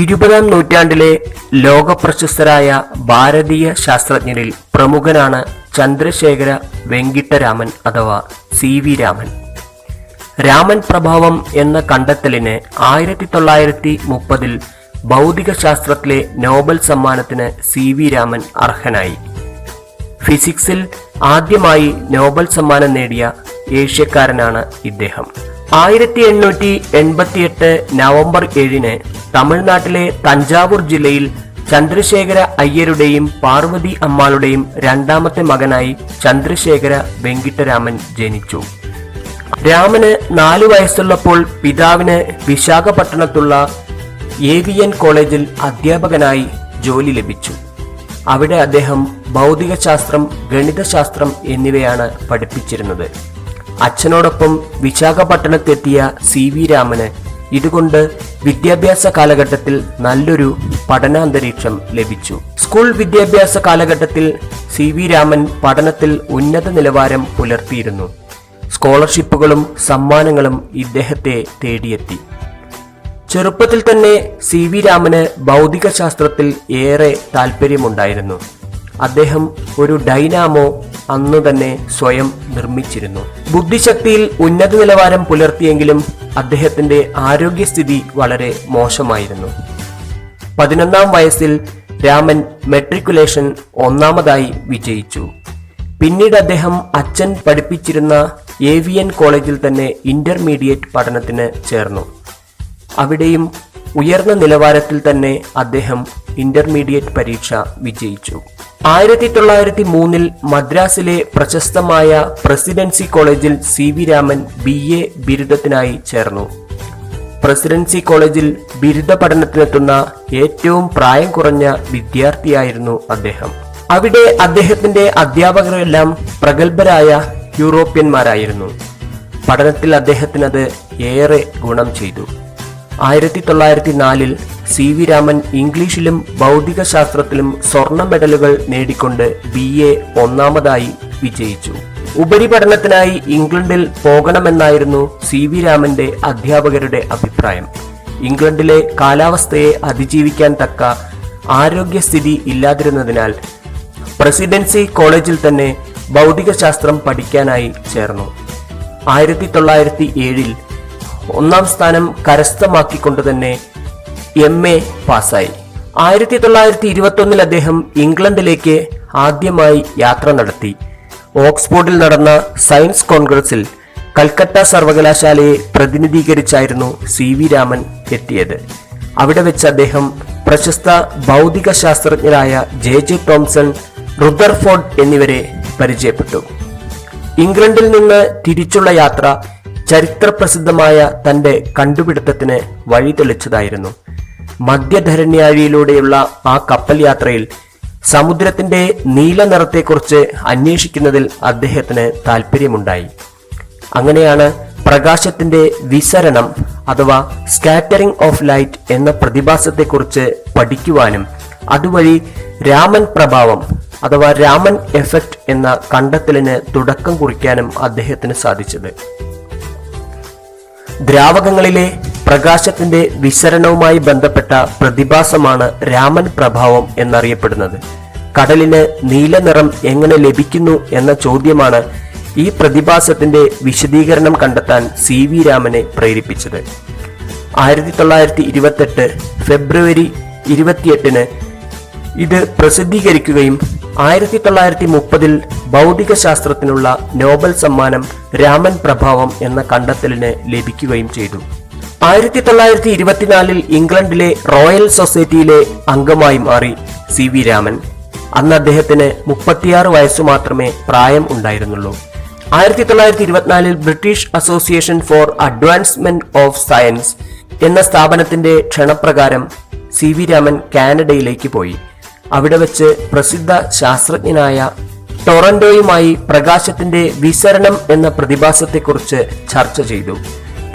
ഇരുപതാം നൂറ്റാണ്ടിലെ ലോകപ്രശസ്തരായ ഭാരതീയ ശാസ്ത്രജ്ഞരിൽ പ്രമുഖനാണ് ചന്ദ്രശേഖര വെങ്കിട്ടരാമൻ അഥവാ സി വി രാമൻ. രാമൻ പ്രഭാവം എന്ന കണ്ടെത്തലിന് ആയിരത്തി തൊള്ളായിരത്തി മുപ്പതിൽ ഭൗതികശാസ്ത്രത്തിലെ നോബൽ സമ്മാനത്തിന് സി വി രാമൻ അർഹനായി. ഫിസിക്സിൽ ആദ്യമായി നോബൽ സമ്മാനം നേടിയ ഏഷ്യക്കാരനാണ് ഇദ്ദേഹം. ആയിരത്തി എണ്ണൂറ്റി എൺപത്തിയെട്ട് നവംബർ ഏഴിന് തമിഴ്നാട്ടിലെ തഞ്ചാവൂർ ജില്ലയിൽ ചന്ദ്രശേഖര അയ്യരുടെയും പാർവതി അമ്മാളുടെയും രണ്ടാമത്തെ മകനായി ചന്ദ്രശേഖര വെങ്കിട്ടരാമൻ ജനിച്ചു. രാമന് നാലു വയസ്സുള്ളപ്പോൾ പിതാവിന് വിശാഖപട്ടണത്തുള്ള ഏവിയൻ കോളേജിൽ അധ്യാപകനായി ജോലി ലഭിച്ചു. അവിടെ അദ്ദേഹം ഭൗതികശാസ്ത്രം ഗണിതശാസ്ത്രം എന്നിവയാണ് പഠിപ്പിച്ചിരുന്നത്. അച്ഛനോടൊപ്പം വിശാഖപട്ടണത്തെത്തിയ സി വി രാമന് ഇതുകൊണ്ട് വിദ്യാഭ്യാസ കാലഘട്ടത്തിൽ നല്ലൊരു പഠനാന്തരീക്ഷം ലഭിച്ചു. സ്കൂൾ വിദ്യാഭ്യാസ കാലഘട്ടത്തിൽ സി വി രാമൻ പഠനത്തിൽ ഉന്നത നിലവാരം പുലർത്തിയിരുന്നു. സ്കോളർഷിപ്പുകളും സമ്മാനങ്ങളും ഇദ്ദേഹത്തെ തേടിയെത്തി. ചെറുപ്പത്തിൽ തന്നെ സി വി രാമന് ഭൗതികശാസ്ത്രത്തിൽ ഏറെ താല്പര്യമുണ്ടായിരുന്നു. അദ്ദേഹം ഒരു ഡൈനാമോ അന്നു തന്നെ സ്വയം നിർമ്മിച്ചിരുന്നു. ബുദ്ധിശക്തിയിൽ ഉന്നത നിലവാരം പുലർത്തിയെങ്കിലും അദ്ദേഹത്തിന്റെ ആരോഗ്യസ്ഥിതി വളരെ മോശമായിരുന്നു. പതിനൊന്നാം വയസ്സിൽ രാമൻ മെട്രിക്കുലേഷൻ ഒന്നാമതായി വിജയിച്ചു. പിന്നീട് അദ്ദേഹം അച്ഛൻ പഠിപ്പിച്ചിരുന്ന ഏവിയൻ കോളേജിൽ തന്നെ ഇന്റർമീഡിയറ്റ് പഠനത്തിന് ചേർന്നു. അവിടെയും ഉയർന്ന നിലവാരത്തിൽ തന്നെ അദ്ദേഹം ഇന്റർമീഡിയറ്റ് പരീക്ഷ വിജയിച്ചു. ആയിരത്തി തൊള്ളായിരത്തി മൂന്നിൽ മദ്രാസിലെ പ്രശസ്തമായ പ്രസിഡൻസി കോളേജിൽ C V Raman B A ബിരുദത്തിനായി ചേർന്നു. പ്രസിഡൻസി കോളേജിൽ ബിരുദ പഠനത്തിനെത്തുന്ന ഏറ്റവും പ്രായം കുറഞ്ഞ വിദ്യാർത്ഥിയായിരുന്നു അദ്ദേഹം. അവിടെ അദ്ദേഹത്തിന്റെ അധ്യാപകരെല്ലാം പ്രഗത്ഭരായ യൂറോപ്യന്മാരായിരുന്നു. പഠനത്തിൽ അദ്ദേഹത്തിനത് ഏറെ ഗുണം ചെയ്തു. ആയിരത്തി തൊള്ളായിരത്തി നാലിൽ സി വി രാമൻ ഇംഗ്ലീഷിലും ഭൗതികശാസ്ത്രത്തിലും സ്വർണ മെഡലുകൾ നേടിക്കൊണ്ട് ബി എ ഒന്നാമതായി വിജയിച്ചു. ഉപരിപഠനത്തിനായി ഇംഗ്ലണ്ടിൽ പോകണമെന്നായിരുന്നു സി വി രാമന്റെ അധ്യാപകരുടെ അഭിപ്രായം. ഇംഗ്ലണ്ടിലെ കാലാവസ്ഥയെ അതിജീവിക്കാൻ തക്ക ആരോഗ്യസ്ഥിതി ഇല്ലാതിരുന്നതിനാൽ പ്രസിഡൻസി കോളേജിൽ തന്നെ ഭൗതികശാസ്ത്രം പഠിക്കാനായി ചേർന്നു. ആയിരത്തി തൊള്ളായിരത്തി ഏഴിൽ ഒന്നാം സ്ഥാനം കരസ്ഥമാക്കിക്കൊണ്ട് തന്നെ എം എ പാസ്സായി. ആയിരത്തി തൊള്ളായിരത്തി ഇരുപത്തൊന്നിൽ അദ്ദേഹം ഇംഗ്ലണ്ടിലേക്ക് ആദ്യമായി യാത്ര നടത്തി. ഓക്സ്ഫോർഡിൽ നടന്ന സയൻസ് കോൺഗ്രസിൽ കൽക്കട്ട സർവകലാശാലയെ പ്രതിനിധീകരിച്ചായിരുന്നു സി വി രാമൻ എത്തിയത്. അവിടെ വെച്ച് അദ്ദേഹം പ്രശസ്ത ഭൗതിക ശാസ്ത്രജ്ഞരായ ജെ ജെ തോംസൺ റുദർഫോർഡ് എന്നിവരെ പരിചയപ്പെട്ടു. ഇംഗ്ലണ്ടിൽ നിന്ന് തിരിച്ചുള്ള യാത്ര ചരിത്രപ്രസിദ്ധമായ തന്റെ കണ്ടുപിടുത്തത്തിന് വഴി തെളിച്ചതായിരുന്നു. മധ്യധരണ്യാഴിയിലൂടെയുള്ള ആ കപ്പൽ യാത്രയിൽ സമുദ്രത്തിന്റെ നീല നിറത്തെക്കുറിച്ച് അന്വേഷിക്കുന്നതിൽ അദ്ദേഹത്തിന് താല്പര്യമുണ്ടായി അങ്ങനെയാണ് പ്രകാശത്തിന്റെ വിസരണം അഥവാ സ്കാറ്ററിംഗ് ഓഫ് ലൈറ്റ് എന്ന പ്രതിഭാസത്തെക്കുറിച്ച് പഠിക്കുവാനും അതുവഴി രാമൻ പ്രഭാവം അഥവാ രാമൻ എഫക്റ്റ് എന്ന കണ്ടെത്തലിന് തുടക്കം കുറിക്കാനും അദ്ദേഹത്തിന് സാധിച്ചത്. ദ്രാവകങ്ങളിലെ പ്രകാശത്തിന്റെ വിസരണവുമായി ബന്ധപ്പെട്ട പ്രതിഭാസമാണ് രാമൻ പ്രഭാവം എന്നറിയപ്പെടുന്നത്. കടലിന് നീല നിറം എങ്ങനെ ലഭിക്കുന്നു എന്ന ചോദ്യമാണ് ഈ പ്രതിഭാസത്തിന്റെ വിശദീകരണം കണ്ടെത്താൻ സി വി രാമനെ പ്രേരിപ്പിച്ചത്. ആയിരത്തി തൊള്ളായിരത്തി ഇരുപത്തെട്ട് ഫെബ്രുവരി ഇരുപത്തിയെട്ടിന് ഇത് പ്രസിദ്ധീകരിക്കുകയും ആയിരത്തി തൊള്ളായിരത്തി മുപ്പതിൽ ഭൗതികശാസ്ത്രത്തിനുള്ള നോബൽ സമ്മാനം രാമൻ പ്രഭാവം എന്ന കണ്ടെത്തലിന് ലഭിക്കുകയും ചെയ്തു. ആയിരത്തി തൊള്ളായിരത്തി ഇരുപത്തിനാലിൽ ഇംഗ്ലണ്ടിലെ റോയൽ സൊസൈറ്റിയിലെ അംഗമായി മാറി സി വി രാമൻ. അന്ന് അദ്ദേഹത്തിന് മുപ്പത്തിയാറ് വയസ്സ് മാത്രമേ പ്രായം ഉണ്ടായിരുന്നുള്ളൂ. ആയിരത്തി തൊള്ളായിരത്തി ഇരുപത്തിനാലിൽ British Association for Advancement of Science എന്ന സ്ഥാപനത്തിന്റെ ക്ഷണപ്രകാരം സി വി രാമൻ കാനഡയിലേക്ക് പോയി. അവിടെ വെച്ച് പ്രസിദ്ധ ശാസ്ത്രജ്ഞനായ ടൊറന്റോയുമായി പ്രകാശത്തിന്റെ വിസരണം എന്ന പ്രതിഭാസത്തെക്കുറിച്ച് ചർച്ച ചെയ്തു.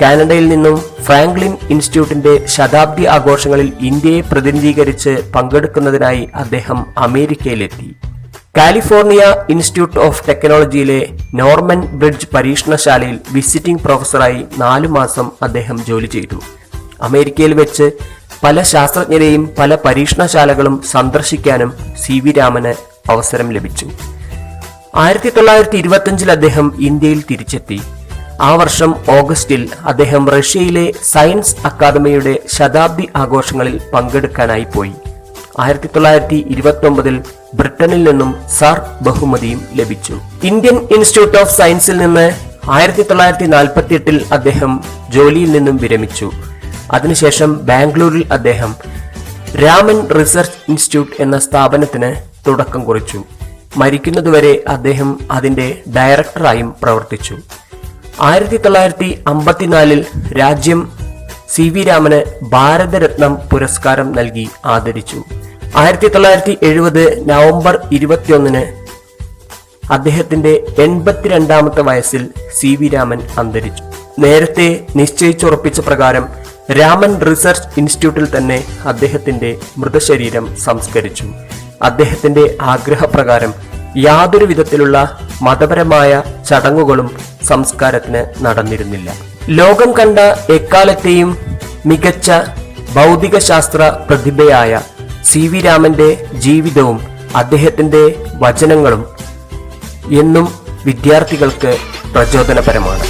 കാനഡയിൽ നിന്നും ഫ്രാങ്ക്ലിൻ ഇൻസ്റ്റിറ്റ്യൂട്ടിന്റെ ശതാബ്ദി ആഘോഷങ്ങളിൽ ഇന്ത്യയെ പ്രതിനിധീകരിച്ച് പങ്കെടുക്കുന്നതിനായി അദ്ദേഹം അമേരിക്കയിലെത്തി. കാലിഫോർണിയ ഇൻസ്റ്റിറ്റ്യൂട്ട് ഓഫ് ടെക്നോളജിയിലെ നോർമൻ ബ്രിഡ്ജ് പരീക്ഷണശാലയിൽ വിസിറ്റിംഗ് പ്രൊഫസറായി നാലു മാസം അദ്ദേഹം ജോലി ചെയ്തു. അമേരിക്കയിൽ വെച്ച് പല ശാസ്ത്രജ്ഞരെയും പല പരീക്ഷണശാലകളും സന്ദർശിക്കാനും സി വി രാമന് അവസരം ലഭിച്ചു. ആയിരത്തി തൊള്ളായിരത്തി ഇരുപത്തിയഞ്ചിൽ അദ്ദേഹം ഇന്ത്യയിൽ തിരിച്ചെത്തി. ആ വർഷം ഓഗസ്റ്റിൽ അദ്ദേഹം റഷ്യയിലെ സയൻസ് അക്കാദമിയുടെ ശതാബ്ദി ആഘോഷങ്ങളിൽ പങ്കെടുക്കാനായി പോയി. ആയിരത്തി തൊള്ളായിരത്തി ഇരുപത്തി ഒമ്പതിൽ ബ്രിട്ടനിൽ നിന്നും സാർ ബഹുമതിയും ലഭിച്ചു. ഇന്ത്യൻ ഇൻസ്റ്റിറ്റ്യൂട്ട് ഓഫ് സയൻസിൽ നിന്ന് ആയിരത്തി തൊള്ളായിരത്തി നാൽപ്പത്തി എട്ടിൽ അദ്ദേഹം ജോലിയിൽ നിന്നും വിരമിച്ചു. അതിനുശേഷം ബാംഗ്ലൂരിൽ അദ്ദേഹം രാമൻ റിസർച്ച് ഇൻസ്റ്റിറ്റ്യൂട്ട് എന്ന സ്ഥാപനത്തിന് തുടക്കം കുറിച്ചു. മരിക്കുന്നതുവരെ അദ്ദേഹം അതിന്റെ ഡയറക്ടറായും പ്രവർത്തിച്ചു. ആയിരത്തി തൊള്ളായിരത്തി അമ്പത്തിനാലിൽ രാജ്യം സി വി രാമന് ഭാരതരത്നം പുരസ്കാരം നൽകി ആദരിച്ചു. ആയിരത്തി തൊള്ളായിരത്തി എഴുപത് നവംബർ ഇരുപത്തിയൊന്നിന് അദ്ദേഹത്തിന്റെ എൺപത്തിരണ്ടാമത്തെ വയസ്സിൽ സി വി രാമൻ അന്തരിച്ചു. നേരത്തെ നിശ്ചയിച്ചുറപ്പിച്ച പ്രകാരം രാമൻ റിസർച്ച് ഇൻസ്റ്റിറ്റ്യൂട്ടിൽ തന്നെ അദ്ദേഹത്തിന്റെ മൃതശരീരം സംസ്കരിച്ചു. അദ്ദേഹത്തിന്റെ ആഗ്രഹപ്രകാരം യാതൊരു വിധത്തിലുള്ള മതപരമായ ചടങ്ങുകളും സംസ്കാരത്തിന് നടന്നിരുന്നില്ല. ലോകം കണ്ട എക്കാലത്തെയും മികച്ച ഭൗതിക ശാസ്ത്ര പ്രതിഭയായ സി വി രാമന്റെ ജീവിതവും അദ്ദേഹത്തിന്റെ വചനങ്ങളും എന്നും വിദ്യാർത്ഥികൾക്ക് പ്രചോദനപരമാണ്.